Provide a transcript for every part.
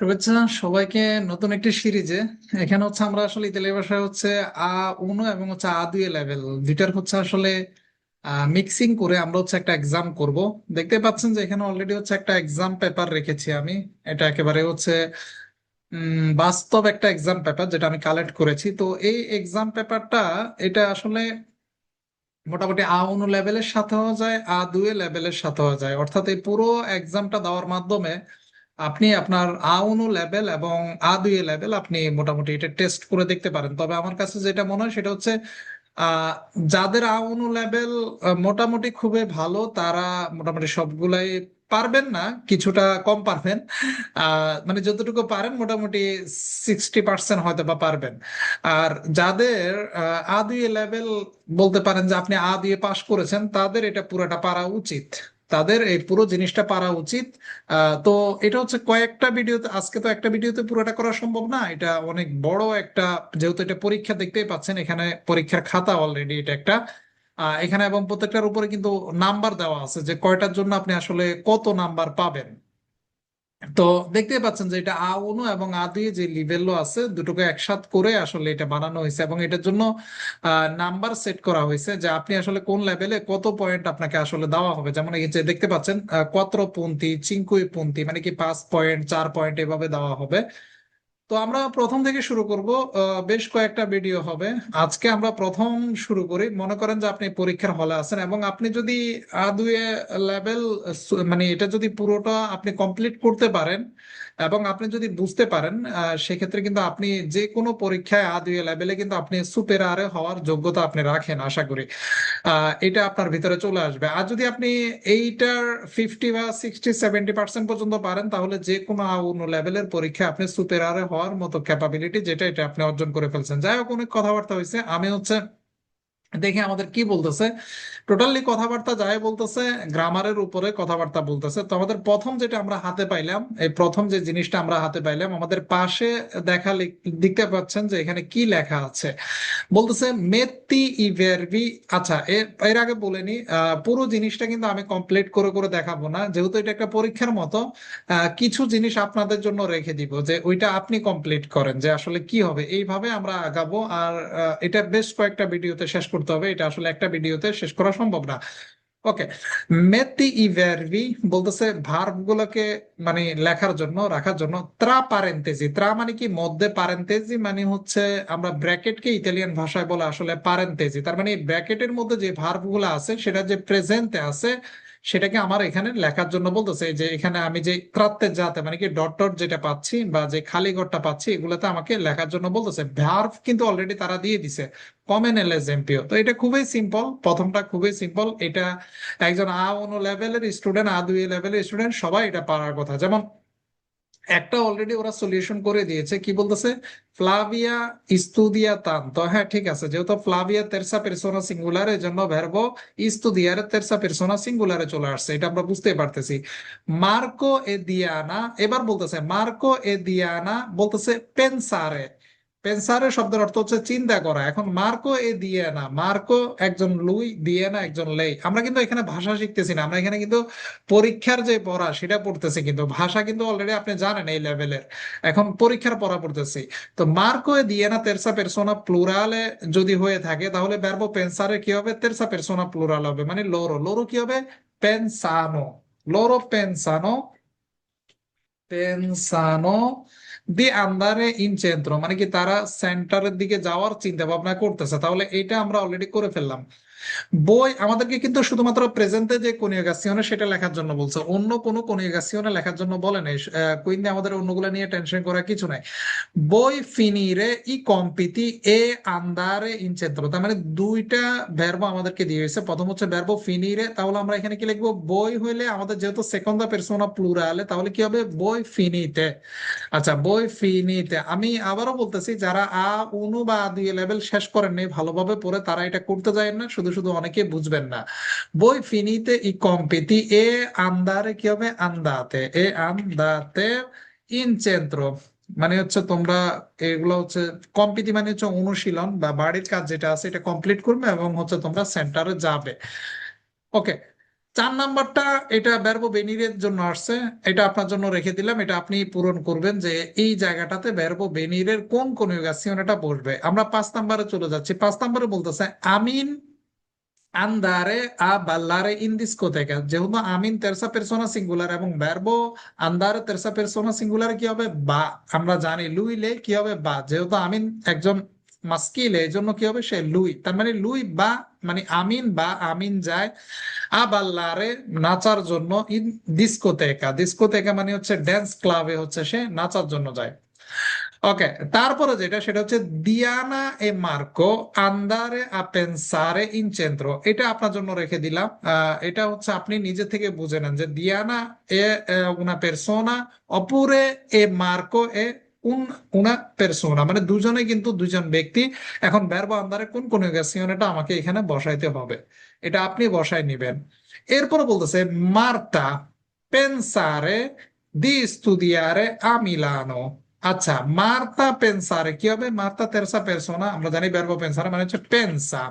শুভেচ্ছা, সবাইকে নতুন একটি সিরিজে। এখানে হচ্ছে আমরা আসলে ইতালি ভাষায় হচ্ছে আ, উনো এবং হচ্ছে আ দুয়ে লেভেল। দুইটার হচ্ছে আসলে মিক্সিং করে আমরা হচ্ছে একটা এক্সাম করব। দেখতে পাচ্ছেন যে এখানে অলরেডি হচ্ছে একটা এক্সাম পেপার রেখেছি আমি। এটা একেবারে হচ্ছে বাস্তব একটা এক্সাম পেপার যেটা আমি কালেক্ট করেছি। তো এই এক্সাম পেপারটা এটা আসলে মোটামুটি আ, উনো লেভেলের সাথেও যায়, আ দুয়ে লেভেলের সাথেও যায়। অর্থাৎ এই পুরো এক্সামটা দেওয়ার মাধ্যমে আপনি আপনার আ উনো লেভেল এবং আ দুয়ে লেভেল আপনি মোটামুটি এটা টেস্ট করে দেখতে পারেন। তবে আমার কাছে যেটা মনে হয় সেটা হচ্ছে যাদের আ উনো লেভেল মোটামুটি খুবই ভালো, তারা মোটামুটি সবগুলাই পারবেন না, কিছুটা কম পারবেন। মানে যতটুকু পারেন মোটামুটি সিক্সটি পার্সেন্ট হয়তো বা পারবেন। আর যাদের, আ দুয়ে লেভেল বলতে পারেন যে আপনি আ দিয়ে পাশ করেছেন, তাদের এটা পুরোটা পারা উচিত। তাদের এই পুরো জিনিসটা পারা উচিত। তো এটা হচ্ছে কয়েকটা ভিডিওতে আজকে তো একটা ভিডিওতে পুরোটা করা সম্ভব না। এটা অনেক বড় একটা, যেহেতু এটা পরীক্ষা দেখতেই পাচ্ছেন, এখানে পরীক্ষার খাতা অলরেডি এটা একটা। এখানে এবং প্রত্যেকটার উপরে কিন্তু নাম্বার দেওয়া আছে যে কয়টার জন্য আপনি আসলে কত নাম্বার পাবেন। তো দেখতে পাচ্ছেন যে এটা আ অনু এবং আ দুই যে লিভেল আছে, দুটোকে একসাথ করে আসলে এটা বানানো হয়েছে এবং এটার জন্য নাম্বার সেট করা হয়েছে যে আপনি আসলে কোন লেভেলে কত পয়েন্ট আপনাকে আসলে দেওয়া হবে। যেমন এই যে দেখতে পাচ্ছেন কত পন্থী চিঙ্কুই পন্থী মানে কি পাঁচ পয়েন্ট চার পয়েন্ট এভাবে দেওয়া হবে। তো আমরা প্রথম থেকে শুরু করব বেশ কয়েকটা ভিডিও হবে। আজকে আমরা প্রথম শুরু করি। মনে করেন যে আপনি পরীক্ষার হলে আছেন এবং আপনি যদি আদুয়ে লেভেল মানে এটা যদি পুরোটা আপনি কমপ্লিট করতে পারেন এবং আপনি যদি বুঝতে পারেন সেক্ষেত্রে কিন্তু আপনি যে কোনো পরীক্ষায় আদুয়ে লেভেলে কিন্তু আপনি সুপেরারে হওয়ার যোগ্যতা আপনি রাখেন, আশা করি। এটা আপনার ভিতরে চলে আসবে। আর যদি আপনি এইটার ফিফটি বা সিক্সটি সেভেন্টি পার্সেন্ট পর্যন্ত পারেন, তাহলে যে কোনো অন্য লেভেলের পরীক্ষায় আপনি সুপেরারে হওয়ার মতো ক্যাপাবিলিটি যেটা এটা আপনি অর্জন করে ফেলছেন। যাই হোক, অনেক কথাবার্তা হয়েছে আমি হচ্ছে, দেখি আমাদের কি বলতেছে। টোটালি কথাবার্তা যাই বলতেছে, গ্রামারের উপরে কথাবার্তা বলতেছে। তো আমাদের প্রথম যেটা আমরা হাতে পাইলাম, এই প্রথম যে জিনিসটা আমরা হাতে পাইলাম, আমাদের পাশে দেখা দেখতে পাচ্ছেন যে এখানে কি লেখা আছে। বলতেছে, মেত্তি ইভেরভি আচ্ছা এর আগে বলেনি পুরো জিনিসটা কিন্তু আমি কমপ্লিট করে করে দেখাবো না। যেহেতু এটা একটা পরীক্ষার মতো কিছু জিনিস আপনাদের জন্য রেখে দিব যে ওইটা আপনি কমপ্লিট করেন যে আসলে কি হবে। এইভাবে আমরা আগাবো। আর এটা বেশ কয়েকটা ভিডিওতে শেষ করতে হবে। এটা আসলে একটা ভিডিওতে শেষ করা সম্ভব না। ওকে, মেতি ই ইভারভি বলতেছে ভার্ব গুলোকে মানে লেখার জন্য, রাখার জন্য ত্রা পারেন্তেজি ত্রা মানে কি? মধ্যে পারেন্তেজি মানে হচ্ছে আমরা ব্র্যাকেটকে ইতালিয়ান ভাষায় বলে আসলে পারেন্তেজি তার মানে ব্র্যাকেটের মধ্যে যে ভার্বগুলো আছে, সেটা যে প্রেজেন্টে আছে সেটাকে আমার এখানে লেখার জন্য বলতেছে যে এখানে আমি যে ত্রাত্তের যাতে মানে কি ডট ডট যেটা পাচ্ছি বা যে খালি ঘরটা পাচ্ছি, এগুলোতে আমাকে লেখার জন্য বলতেছে। ভার্ভ কিন্তু অলরেডি তারা দিয়ে দিছে। কমন এলএস এমপিও তো এটা খুবই সিম্পল প্রথমটা খুবই সিম্পল এটা একজন আ অনু লেভেলের স্টুডেন্ট আ দুই লেভেলের স্টুডেন্ট সবাই এটা পারার কথা। যেমন একটা অলরেডি ওরা সলিউশন করে দিয়েছে। কি বলতেছে? ফ্লাভিয়া ইস্তুদিয়া তান্তো হ্যাঁ ঠিক আছে। যেহেতু ফ্লাভিয়া তেরসা পেরসোনা সিঙ্গুলারের জন্য ভ্যারব ইস্তুদিয়ার তেরসা পেরসোনা সিঙ্গুলারে চলে আসছে, এটা আমরা বুঝতে পারতেছি। মার্কো এ দিয়ানা এবার বলতেছে মার্কো এ দিয়ানা বলতেছে পেনসারে পেনসারে শব্দের অর্থ হচ্ছে চিন্তা করা। এখন মার্কো এ দিয়ে না। মার্কো একজন লুই, দিয়ে না একজন লেই। আমরা কিন্তু এখানে ভাষা শিখতেছি না। আমরা এখানে কিন্তু পরীক্ষার যে পড়া, সেটা পড়তেছি কিন্তু। ভাষা কিন্তু অলরেডি আপনি জানেন এই লেভেলের এখন পরীক্ষার পড়া পড়তেছি। তো মার্কো এ দিয়ে না তেরসা পেরসোনা প্লুরালে যদি হয়ে থাকে, তাহলে ভার্বো পেনসারে কি হবে? তেরসা পেরসোনা প্লুরাল হবে। মানে লোরো লোরো কি হবে? পেনসানো লোরো পেনসানো পেনসানো দি আন্দারে ইন চেন্দ্র মানে কি তারা সেন্টারের দিকে যাওয়ার চিন্তা ভাবনা করতেছে। তাহলে এটা আমরা অলরেডি করে ফেললাম। বই আমাদেরকে কিন্তু শুধুমাত্র প্রেজেন্টে যে কনিউগাসিওনে সেটা লেখার জন্য বলছে। অন্য কোনো কনিউগাসিওনে লেখার জন্য বলে নাই। কুইন্দি আমাদের অন্যগুলো নিয়ে টেনশন করার কিছু নাই। বই ফিনিরে ই কম্পিতি এ আন্দারে ইন চেন্ত্র তার মানে দুইটা ভার্ব আমাদেরকে দিয়ে হয়েছে। প্রথম হচ্ছে ভার্ব ফিনিরে, তাহলে আমরা এখানে কি লিখব? বই হইলে আমাদের যেহেতু সেকন্ডা পেরসোনা প্লুরালে তাহলে কি হবে? বই ফিনিতে। আচ্ছা বই ফিনিতে। আমি আবারও বলতেছি, যারা আ উনু বা দুই লেভেল শেষ করেননি ভালোভাবে পড়ে তারা এটা করতে যায় না। শুধু শুধু শুধু অনেকে বুঝবেন না। বই ফিনিতে ই কম্পিতি, এ আন্দারে কি হবে? আন্দাতে এ আন্দাতে ইন চেন্ত্র মানে হচ্ছে তোমরা এগুলো হচ্ছে, কম্পিতি মানে হচ্ছে অনুশীলন বা বাড়ির কাজ যেটা আছে এটা কমপ্লিট করবে এবং হচ্ছে তোমরা সেন্টারে যাবে। ওকে চার নাম্বারটা এটা ভার্ব বেনিরের জন্য আসছে। এটা আপনার জন্য রেখে দিলাম, এটা আপনি পূরণ করবেন যে এই জায়গাটাতে ভার্ব বেনিরের কোন কনজুগেশন এটা বসবে। আমরা পাঁচ নাম্বারে চলে যাচ্ছি। পাঁচ নাম্বারে বলতেছে, আমিন andare a ballare in discoteca. যেহেতু আমিন তেরসা পেরসোনা সিঙ্গুলার এবং ভার্ব আন্দারে তেরসা পেরসোনা সিঙ্গুলার কি হবে? বা আমরা জানি লুইলে কি হবে? বা যেহেতু আমিন একজন মাস্কিলে এই জন্য কি হবে? সে লুই তার মানে লুই বা মানে আমিন বা আমিন যায় আ বাল্লারে নাচার জন্য ইন ডিস্কোতেকা ডিস্কোতেকা মানে হচ্ছে ড্যান্স ক্লাবে হচ্ছে সে নাচার জন্য যায়। ওকে তারপরে যেটা, সেটা হচ্ছে দিয়ানা এ মার্কো আন্দারে আ পেনসারে ইন centro এটা আপনার জন্য রেখে দিলাম। এটা হচ্ছে আপনি নিজে থেকে বুঝে নেন যে দিয়ানা এ, una persona অপুরে এ মার্কো এ un, una persona মানে দুজনে কিন্তু দুজন ব্যক্তি। এখন ভার্ব আন্দারে কোন কনজুগেশন এটা আমাকে এখানে বসাইতে হবে। এটা আপনি বসাই নেবেন। এরপরে বলতেছে মার্তা পেনসারে দি স্টুডিয়ারে আ মিলানো আচ্ছা মার্তা পেনসারে কি হবে? মার্তা তেরসা পেরসোনা, আমরা জানি বেরবো পেনসারে মানে হচ্ছে পেনসা।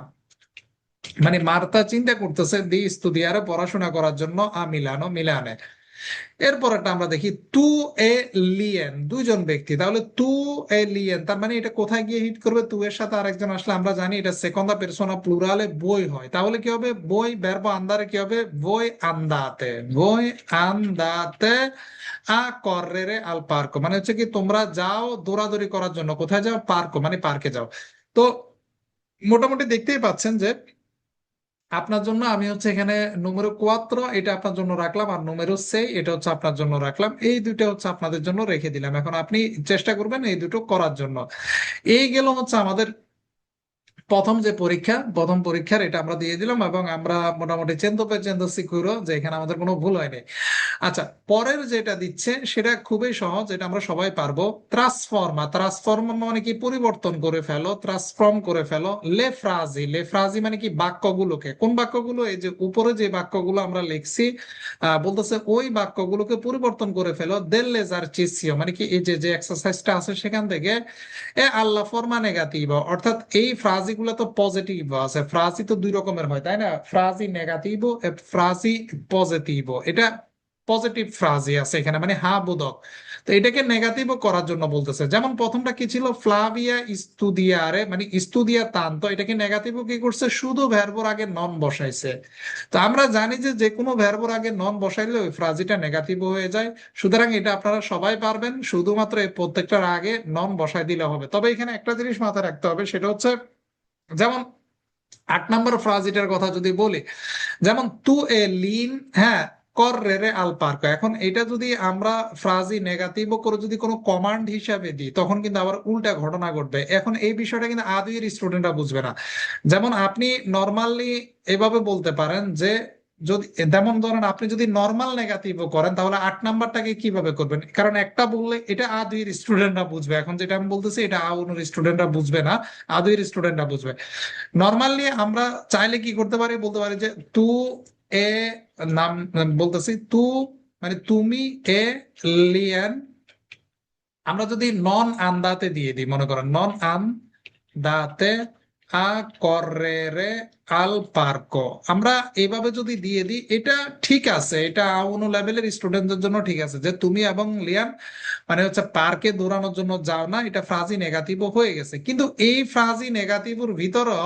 মানে মার্তা চিন্তা করতেছে দি স্তুদিয়ারে পড়াশোনা করার জন্য আ মিলানো, মিলানে। এরপরটা আমরা দেখি তু এ লিয়েন দুজন ব্যক্তি। তাহলে তু এ লিয়েন তার মানে এটা কোথায় গিয়ে হিট করবে? তু এর সাথে আরেকজন আসলে আমরা জানি এটা সেকন্ডা পেরসোনা প্লুরালে বই হয়। তাহলে কি হবে? বই ভার্ব আন্দারে কি হবে? বই আন্দাতে বই আন্দাতে আ কররে আল পার্ক। মানে হচ্ছে কি তোমরা যাও দৌড়াদৌড়ি করার জন্য। কোথায় যাও? পার্ক মানে পার্কে যাও। তো মোটামুটি দেখতেই পাচ্ছেন যে আপনার জন্য আমি হচ্ছে এখানে নুমেরো কোয়াত্র এটা আপনার জন্য রাখলাম, আর নুমেরো সে এটা হচ্ছে আপনার জন্য রাখলাম। এই দুইটা হচ্ছে আপনাদের জন্য রেখে দিলাম। এখন আপনি চেষ্টা করবেন এই দুটো করার জন্য। এই গেল হচ্ছে আমাদের প্রথম যে পরীক্ষা, প্রথম পরীক্ষার এটা আমরা দিয়ে দিলাম এবং আমরা মোটামুটি চেন্দ পে চেন্দ সিকিউরো, যে এখানে আমাদের কোনো ভুল হয়নি। আচ্ছা পরের যেটা দিচ্ছে, সেটা খুবই সহজ, এটা আমরা সবাই পারব। ট্রান্সফর্মা ট্রান্সফর্মা মানে কি? পরিবর্তন করে ফেলো ট্রান্সফর্ম করে ফেলো। লেফ্রাজি লেফ্রাজি মানে কি? বাক্যগুলোকে। কোন বাক্যগুলো? এই যে উপরে যে বাক্যগুলো আমরা লিখছি বলতেছে ওই বাক্যগুলোকে পরিবর্তন করে ফেলো। দেল্লেজার চিসিও মানে কি? এই যে যে এক্সারসাইজটা আছে সেখান থেকে, এ আল্লাহ ফর্মা নেগাটিভ অর্থাৎ এই ফ্রাজি গুলো তো পজিটিভ আছে। ফ্রাজি তো দুই রকমের হয়, তাই না? ফ্রাজি নেগাটিভ ফ্রাজি পজিটিভ এটা পজিটিভ ফ্রাজি আছে এখানে মানে হা বোধক। তো এটাকে নেগাটিভও করার জন্য বলতেছে। যেমন প্রথমটা কি ছিল? ফ্লাভিয়া ইস্তুদিয়ারে মানে ইস্তুদিয়া তান্ত এটাকে নেগাটিভও কি করছে? শুধু ভ্যারবোর আগে নন বসাইছে। তো আমরা জানি যে যে কোনো ভ্যারবোর আগে নন বসাইলে ওই ফ্রাজিটা নেগাটিভ হয়ে যায়। সুতরাং এটা আপনারা সবাই পারবেন, শুধুমাত্র এই প্রত্যেকটার আগে নন বসাই দিলে হবে। তবে এখানে একটা জিনিস মাথায় রাখতে হবে, সেটা হচ্ছে যেমন আট নম্বর ফ্রাজিটার কথা যদি বলি, যেমন, তু এ লিন হ্যাঁ কর রে রে আল পার্ক এখন এটা যদি আমরা ফ্রাজি নেগাটিভ করে যদি কোনো কমান্ড হিসাবে দিই, তখন কিন্তু আবার উল্টা ঘটনা ঘটবে। এখন এই বিষয়টা কিন্তু আদির স্টুডেন্টরা বুঝবে না। যেমন, আপনি নর্মালি এভাবে বলতে পারেন যে যদি, যেমন ধরেন আপনি যদি নর্মাল নেগাটিভও করেন, তাহলে আট নাম্বারটাকে কীভাবে করবেন? কারণ একটা বললে এটা আ দুইয়ের স্টুডেন্টরা বুঝবে। এখন যেটা আমি বলতেছি, এটা আ স্টুডেন্টরা বুঝবে না আ দুইয়ের স্টুডেন্টরা বুঝবে। নর্মালি আমরা চাইলে কি করতে পারি? বলতে পারি যে তু এ নাম, বলতেছি তু মানে তুমি এ লিয়ান, আমরা যদি নন আন্দাতে দিয়ে দিই, মনে করেন নন আন দাতে আ, কররে আল পার্কো আমরা এইভাবে যদি দিয়ে দিই, এটা ঠিক আছে, এটা আউনু লেভেলের স্টুডেন্টদের জন্য ঠিক আছে। যে তুমি এবং লিয়ান মানে হচ্ছে পার্কে দৌড়ানোর জন্য যাও না, এটা ফ্রাজি নেগাটিভ হয়ে গেছে। কিন্তু এই ফ্রাজি নেগাটিভের ভিতরও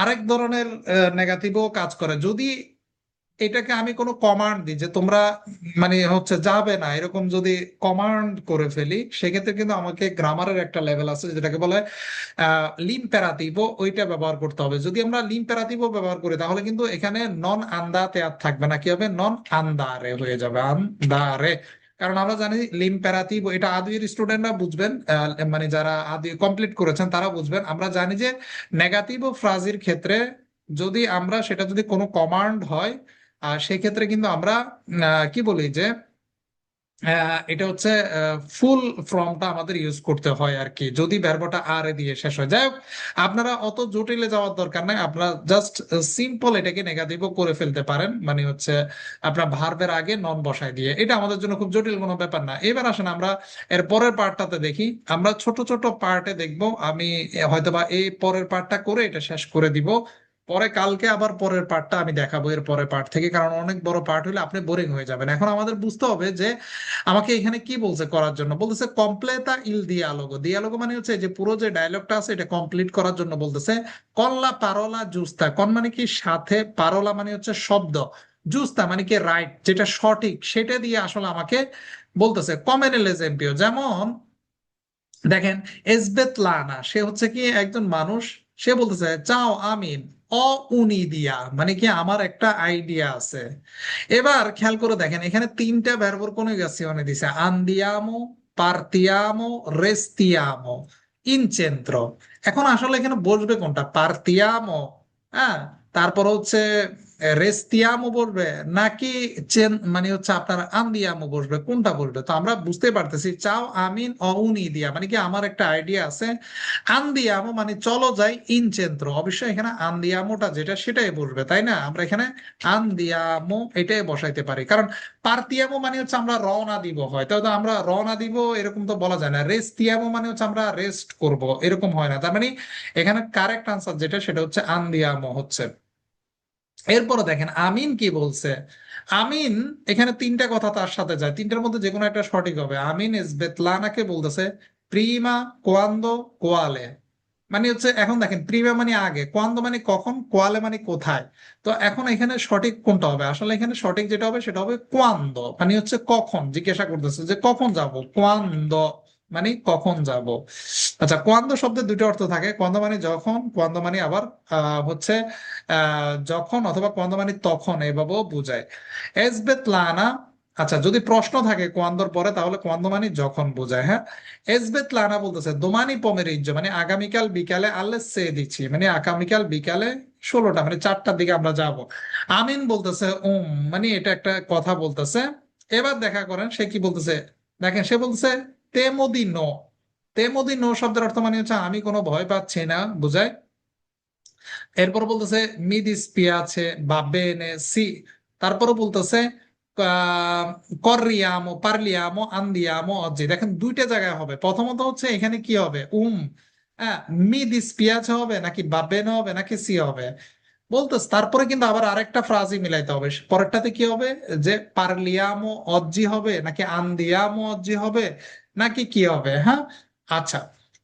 আরেক ধরনের নেগাটিভও কাজ করে। যদি এটাকে আমি কোনো কমান্ড দিই যে তোমরা মানে হচ্ছে যাবে না, এরকম যদি কমান্ড করে ফেলি, সেক্ষেত্রে কিন্তু আমাকে গ্রামারের একটা লেভেল আছে যেটাকে বলে, আহ লিম্পেরাতিভো ওইটা ব্যবহার করতে হবে। যদি আমরা লিম লিম্পেরাতিভো ব্যবহার করি, তাহলে কিন্তু এখানে নন আন্দাতে আর থাকবে না। কি হবে? নন আন্দারে হয়ে যাবে। আন্দারে কারণ আমরা জানি লিম লিম্পেরাতিভ এটা আদির স্টুডেন্টরা বুঝবেন মানে যারা আদি কমপ্লিট করেছেন, তারা বুঝবেন। আমরা জানি যে নেগাটিভ ও ফ্রাজির ক্ষেত্রে যদি আমরা সেটা যদি কোনো কমান্ড হয় সেক্ষেত্রে কিন্তু আমরা কি বলি যে এটা হচ্ছে ফুল ফর্মটা আমাদের ইউজ করতে হয় আর কি। যদি ভার্বটা আর এ দিয়ে শেষ হয়। যাই হোক, আপনারা অত জটিলে যাওয়ার দরকার নাই। আপনারা জাস্ট সিম্পল এটাকে নেগাটিভও করে ফেলতে পারেন। মানে হচ্ছে, আপনার ভার্বের আগে নন বসায় দিয়ে। এটা আমাদের জন্য খুব জটিল কোনো ব্যাপার না। এবার আসেন আমরা এর পরের পার্টটাতে দেখি। আমরা ছোট ছোট পার্টে দেখব। আমি হয়তোবা এই পরের পার্টটা করে এটা শেষ করে দিব। পরে কালকে আবার পরের পার্টটা আমি দেখাবো এর পরের পার্ট থেকে, কারণ অনেক বড় পার্ট হলে আপনি বোরিং হয়ে যাবেন। এখন আমাদের বুঝতে হবে যে আমাকে এখানে কি বলছে করার জন্য। বলতেছে, কমপ্লেতা ইল দিয়ালোগো। দিয়ালোগো মানে হচ্ছে যে পুরো যে ডায়লগটা আছে, এটা কমপ্লিট করার জন্য বলতেছে, কল্লা পারোলা জুস্তা। কন মানে কি সাথে, পারোলা মানে হচ্ছে শব্দ। জুস্তা মানে কি রাইট যেটা সঠিক, সেটা দিয়ে আসলে আমাকে বলতেছে কমেনেল এজেম্পিও যেমন, দেখেন, এসবেত লানা, সে হচ্ছে কি একজন মানুষ, সে বলতেছে, চাও, আমিন। অ উনি দিয়া মানে কি আমার একটা আইডিয়া আছে। এবার খেয়াল করে দেখেন, এখানে তিনটা ভার্বর কনজুগেশনে দিছে। আন্দিয়ামো, পার্তিয়ামো, রেস্তিয়ামো ইনচেন্দ্র এখন আসলে এখানে বসবে কোনটা? পার্তিয়ামো হ্যাঁ? তারপর হচ্ছে রেস্তিয়ামো বসবে, নাকি চেন মানে হচ্ছে আপনার আন্দিয়ামো বসবে, কোনটা বসবে? তো আমরা বুঝতে পারতেছি, চাও, আমিন অউনি দিয়া। মানে কি আমার একটা আইডিয়া আছে আন্দিয়ামো মানে চলো যাই ইনচেন্ত্র অবশ্যই এখানে আন্দিয়ামোটা যেটা সেটাই বসবে, তাই না? আমরা এখানে আন্দিয়ামো এটাই বসাইতে পারি। কারণ পার্তিয়ামো মানে হচ্ছে আমরা রওনা দিব হয়তো তো আমরা রওনা দিব, এরকম তো বলা যায় না। রেস্তিয়ামো মানে হচ্ছে আমরা রেস্ট করব, এরকম হয় না। তার মানে এখানে কারেক্ট আনসার যেটা, সেটা হচ্ছে আন্দিয়ামো হচ্ছে। এরপরে দেখেন, আমিন কি বলছে? আমিন, এখানে তিনটা কথা তার সাথে যায়। তিনটার মধ্যে যে কোনো একটা সঠিক হবে। আমিন ইস বেতলানাকে বলতেছে প্রিমা কোয়ান্দো কোয়ালে। মানে হচ্ছে এখন দেখেন, প্রিমা মানে আগে, কোয়ান্দো মানে কখন, কোয়ালে মানে কোথায়? তো এখন এখানে সঠিক কোনটা হবে? আসলে এখানে সঠিক যেটা হবে, সেটা হবে কোয়ান্দো। মানে হচ্ছে কখন, জিজ্ঞাসা করতেছে যে কখন যাব? কোয়ান্দো। মানে কখন যাব? আচ্ছা কোয়ান্দো শব্দের দুটো অর্থ থাকে। কোয়ান্দো মানে যখন, কোয়ান্দো মানে আবার হচ্ছে যখন অথবা কোয়ান্দো মানে তখন, এভাবেও বোঝায়। এসবেত লানা আচ্ছা যদি প্রশ্ন থাকে কোয়ান্দোর পরে, তাহলে কোয়ান্দো মানে যখন বোঝায় হ্যাঁ? এসবেত লানা বলতেছে, দোমানি পমেরিজ্জ মানে আগামীকাল বিকালে আল্লে সে দিচ্ছি মানে আগামীকাল বিকালে ষোলোটা মানে চারটার দিকে আমরা যাব। আমিন বলতেছে, উম মানে এটা একটা কথা বলতেছে। এবার দেখা করেন, সে কি বলতেছে? দেখেন, সে বলতেছে তেমোদি নো তেমোদি নো শব্দের অর্থ মানে হচ্ছে আমি কোনো ভয় পাচ্ছি না, বুঝায়? এরপর বলতেছে মিদিস পিয়াছে বা বেনে, সি। তারপরে বলতেছে পারলিয়ামো, আন্দিয়ামো দেখেন, দুইটা জায়গায় হবে। প্রথমত হচ্ছে এখানে কি হবে? উম হ্যাঁ মিদিস পিয়াছে হবে, নাকি বাবেনে হবে, নাকি সি হবে? বলতেছে তারপরে কিন্তু আবার আরেকটা ফ্রাজি মিলাইতে হবে। পরেরটাতে কি হবে? যে পারলিয়ামো অজ্জি হবে, নাকি আন্দিয়ামো অজ্জি হবে, নাকি কি হবে হ্যাঁ? আচ্ছা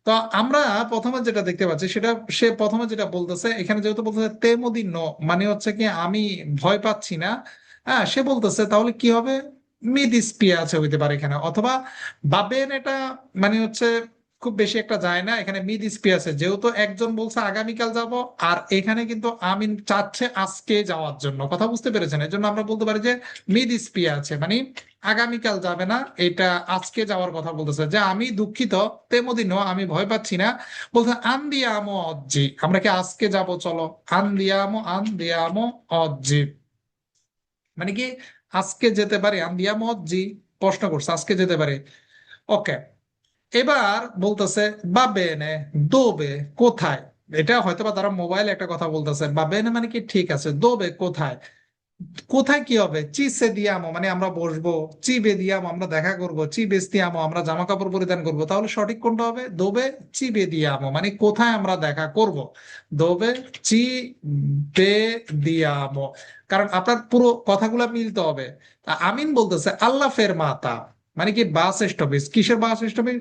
তো আমরা প্রথমে যেটা দেখতে পাচ্ছি, সেটা, সে প্রথমে যেটা বলতেছে, এখানে যেহেতু বলতেছে তেমদি ন মানে হচ্ছে কি আমি ভয় পাচ্ছি না হ্যাঁ সে বলতেছে তাহলে কি হবে? মিদিস পিয়া আছে হইতে পারে এখানে, অথবা বাবেন এটা মানে হচ্ছে খুব বেশি একটা যায় না, এখানে মিড স্পি আছে। যেহেতু একজন বলছে, আগামীকাল যাব। আর এখানে কিন্তু আমিন চাচ্ছে আজকে যাওয়ার জন্য। কথা বুঝতে পেরেছেন? এর জন্য আমরা বলতে পারি যে মিড স্পি আছে। মানে আগামীকাল যাবে না, এটা আজকে যাওয়ার কথা বলতেছে। যে আমি দুঃখিত, তেমদিনও আমি ভয় পাচ্ছি না। বলছে, আন্দিয়ামো অজ্জি। আমরা কি আজকে যাব? চলো। আন্দিয়ামো আন্দিয়ামো অজ্জি। মানে কি? আজকে যেতে পারি? আন্দিয়ামো অজ্জি? প্রশ্ন করছে, আজকে যেতে পারি। ওকে। এবার বলতেছে বাবেনে দোবে কোথায়? এটা হয়তো বা তারা মোবাইলে একটা কথা বলতেছে বাবেনে মানে কি? ঠিক আছে, দোবে কোথায়? কোথায় কি হবে? চিসে দিয়ামো মানে আমরা বসবো, চিবে দিয়ামো, আমরা দেখা করব চি বেস্তিয়ামো আমরা জামা কাপড় পরিধান করব। তাহলে সঠিক কোনটা হবে? দোবে চিবে দিয়ামো মানে কোথায় আমরা দেখা করব? দোবে চি বে দিয়ামো। কারণ আপনার পুরো কথাগুলো মিলতে হবে। আমিন বলতেছে আল্লাহ ফের মাতা। মানে কি বাস স্টপেজ? কিসের বাস স্টপেজ?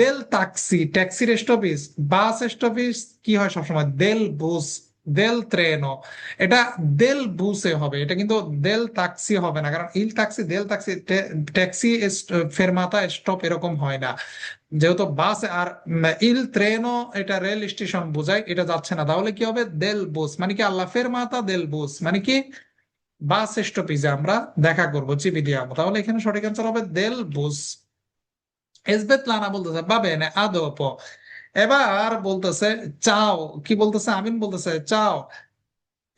দেল ট্যাক্সি ট্যাক্সির স্টপেজ বাস স্টপেজ কি হয় সবসময়? দেল বুস দেল ট্রেনো এটা দেল বুসে হবে। এটা কিন্তু দেল ট্যাক্সি হবে না। কারণ ইল ট্যাক্সি দেল ট্যাক্সি ট্যাক্সি ফেরমাতা স্টপ এরকম হয় না। যেহেতু বাস আর ইল ট্রেনও এটা রেল স্টেশন বোঝায়, এটা যাচ্ছে না। তাহলে কি হবে? দেল বুস মানে কি আল্লাহ ফেরমাতা দেল বুস মানে কি? বাস স্টপেজে আমরা দেখা করব চিবি দিয়ে তাহলে এখানে সঠিক অ্যান্সার হবে দেল বুস এসবেতলানা বলতেছে বাবে না আদপ এবার বলতেছে, চাও। কি বলতেছে? আমিন বলতেছে, চাও।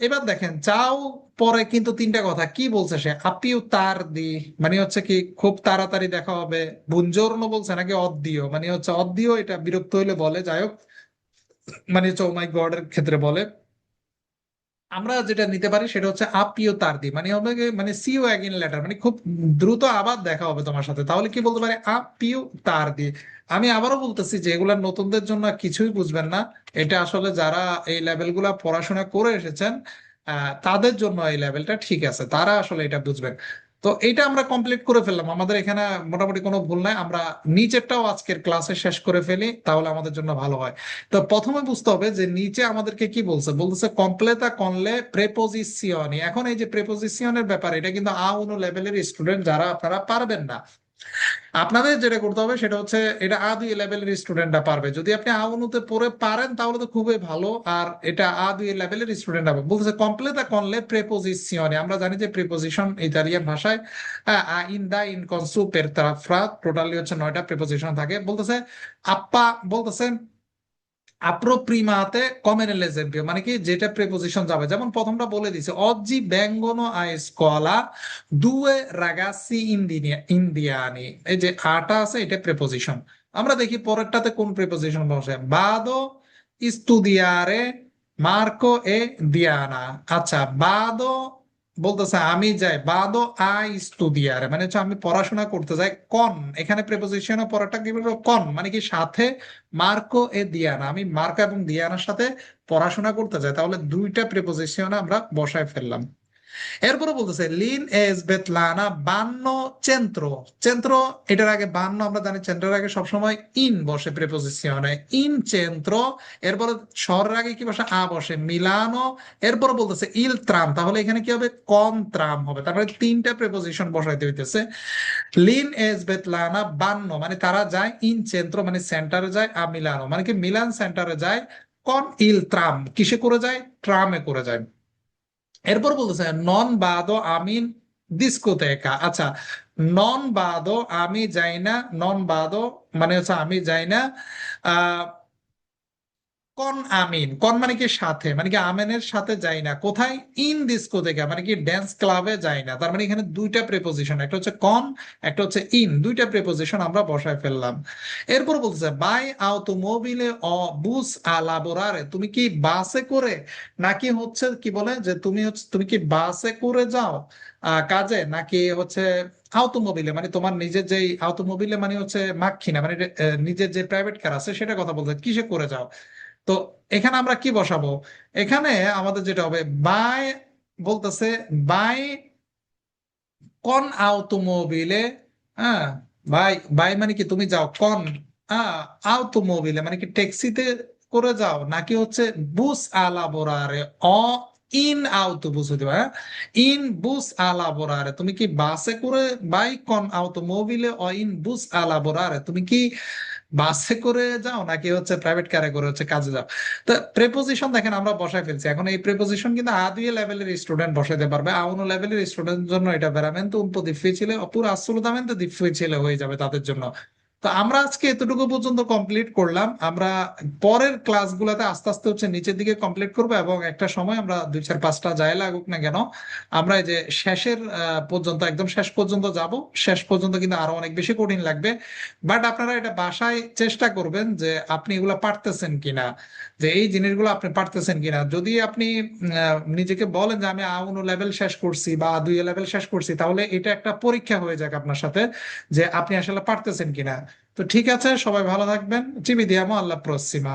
এবার দেখেন, চাও পরে কিন্তু তিনটা কথা, কি বলছে সে? আপিউ তার দি। মানে হচ্ছে কি, খুব তাড়াতাড়ি দেখা হবে। বুঞ্জোর্ন বলছে নাকি অদ্দিও? মানে হচ্ছে অদ্দিও এটা বিরক্ত হইলে বলে, যাই হোক। মানে হচ্ছে ও মাই গড এর ক্ষেত্রে বলে। আমরা যেটা নিতে পারি সেটা হচ্ছে আপিও তার দি মানে মানে সিও অ্যাগেন লেটার মানে খুব দ্রুত আবার দেখা হবে তোমার সাথে। তাহলে কি বলতে পারে? আপিও তার দি। আমি আবারও বলতেছি যে এগুলা নতুনদের জন্য কিছুই বুঝবেন না। এটা আসলে যারা এই লেভেলগুলা পড়াশোনা করে এসেছেন তাদের জন্য এই লেভেলটা ঠিক আছে। তারা আসলে এটা বুঝবেন। তো এটা আমরা কমপ্লিট করে ফেললাম। আমাদের এখানে মোটামুটি কোনো ভুল নাই। আমরা নিচেরটাও আজকের ক্লাসে শেষ করে ফেলি, তাহলে আমাদের জন্য ভালো হয়। তো প্রথমে বুঝতে হবে যে নিচে আমাদেরকে কি বলছে? বলতেছে কমপ্লেতা কনলে প্রেপোজিশিয়নি এখন এই যে প্রেপোজিসিয়নের ব্যাপার, এটা কিন্তু আ অনু লেভেলের স্টুডেন্ট যারা আপনারা পারবেন না। আপনাদের যেটা করতে হবে সেটা হচ্ছে এটা আ দুই লেভেলের স্টুডেন্টরা পারবে। যদি আপনি আ উনুতে পড়ে পারেন, তাহলে তো খুবই ভালো। আর এটা আ দুই লেভেলের স্টুডেন্ট হবে বলতেছে কমপ্লেতা কনলে প্রেপোজিশিয়নে আমরা জানি যে প্রিপোজিশন ইতালিয়ান ভাষায়, আ ইন দা ইন কনসু পের টোটালি হচ্ছে নয়টা প্রিপোজিশন থাকে। বলতেছে আপ্পা বলতেছে আপ্রোপ্রিমাতে কমন এল মানে কি যেটা প্রিপোজিশন যাবে। যেমন প্রথমটা বলে দিছে অজি বেঙ্গনো আই স্কলা দুয়ে রাগাসি ইন্দিনিয়া ইন্ডিয়ানি এই যে আটা আছে, এটা প্রিপোজিশন আমরা দেখি পরেরটাতে কোন প্রিপোজিশন বসে? বাদো ইস্তুদিয়ারে মার্কো এ দিয়ানা। আচ্ছা বাদো বলতেছে, আমি যাই বাদো আই স্টুডিয়ারে। মানে হচ্ছে আমি পড়াশোনা করতে যাই, কন, এখানে প্রেপোজিশনও পড়াটা কি বলব কন মানে কি সাথে মার্কো এ দিয়ানা? আমি মার্কো এবং দিয়ানার সাথে পড়াশোনা করতে যাই, তাহলে দুইটা প্রেপোজিশন আমরা বসায় ফেললাম। এরপরে বলতেছে লিন এস বেতলানা বান্ন চেন্ত্র চেন্ত্র এটার আগে বান্ন আমরা জানি চেন্ত্রের আগে সবসময় ইন বসে প্রিপোজিশনে ইন চেন্ত্র এরপরে শহরের আগে কি বসে? আ বসে। মিলানো এরপরে বলতেছে ইল ত্রাম তাহলে এখানে কি হবে? কম ত্রাম হবে। তারপরে তিনটা প্রেপোজিশন বসাইতে হইতেছে। লিন এস বেতলানা বান্ন। মানে তারা যায় ইন চেন্ত্র মানে সেন্টারে যায়, আ মিলানো মানে কি? মিলান সেন্টারে যায়, কন ইল ত্রাম কিসে করে যায়? ট্রামে করে যায়। এরপর বলতেছে, নন বাদো আমি ডিস্কোতেকা আচ্ছা নন বাদো আমি যাই না নন বাদো মানে হচ্ছে আমি যাই না আহ কন আমিন? কন মানে কি সাথে? মানে কি আমেনের সাথে যাই না? কোথায়? ইন ডিস্কোতেকা মানে কি ড্যান্স ক্লাবে যাই না। তার মানে এখানে দুইটা প্রেপোজিশন একটা হচ্ছে কন, একটা হচ্ছে ইন। দুইটা প্রেপোজিশন আমরা বসায় ফেললাম। এরপর বলতেছে বাই আউটোমোবিলে অ বুস আ লাবোরারে। তুমি কি বাসে করে? নাকি হচ্ছে কি বলে যে তুমি হচ্ছে, তুমি কি বাসে করে যাও কাজে? নাকি হচ্ছে আউটোমোবিলে মানে তোমার নিজের যে আউটোমোবিলে মানে হচ্ছে মাক্ষিনা মানে নিজের যে প্রাইভেট কার আছে সেটা কথা বলতে কিসে করে যাও? তো এখানে আমরা কি বসাবো? এখানে আমাদের যেটা হবে, বাই বলতেছে, বাই কন আউটোমোবিলে হ্যাঁ? বাই বাই মানে কি তুমি যাও, কন হ্যাঁ? আউটোমোবিলে মানে কি ট্যাক্সিতে করে যাও, নাকি হচ্ছে বুস আ লাবোরারে অ ইন আউটোবুস হইতে পারে ইন বুস আ লাবোরারে তুমি কি বাসে করে বাই কন আউটোমোবিলে অ ইন বুস আ লাবোরারে তুমি কি বাসে করে যাও নাকি হচ্ছে প্রাইভেট কারে করে হচ্ছে কাজে যাও? তো প্রেপোজিশন দেখেন, আমরা বসায় ফেলছি। এখন এই প্রেপোজিশন কিন্তু আদিয়ে লেভেলের স্টুডেন্ট বসাইতে পারবে। আউনো লেভেলের স্টুডেন্টের জন্য এটা veramente un po' difficile তো দিফি ছিল হয়ে যাবে তাদের জন্য। তো আমরা আজকে এতটুকু পর্যন্ত কমপ্লিট করলাম। আমরা পরের ক্লাসগুলোতে আস্তে আস্তে হচ্ছে নিচের দিকে কমপ্লিট করব এবং একটা সময় আমরা দুই চার পাঁচটা যাই লাগুক না কেন, আমরা এই যে শেষের পর্যন্ত, একদম শেষ পর্যন্ত যাব। শেষ পর্যন্ত কিন্তু আরও অনেক বেশি কঠিন লাগবে। বাট আপনারা এটা বাসায় চেষ্টা করবেন যে আপনি এগুলো পারতেছেন কিনা, যে এই জিনিসগুলো আপনি পারতেছেন কিনা। যদি আপনি নিজেকে বলেন যে আমি আউন লেভেল শেষ করছি বা দুই লেভেল শেষ করছি, তাহলে এটা একটা পরীক্ষা হয়ে যাক আপনার সাথে যে আপনি আসলে পারতেছেন কিনা। তো ঠিক আছে সবাই ভালো থাকবেন। চিবি দিয়ামো আল্লাহ প্রসিমা।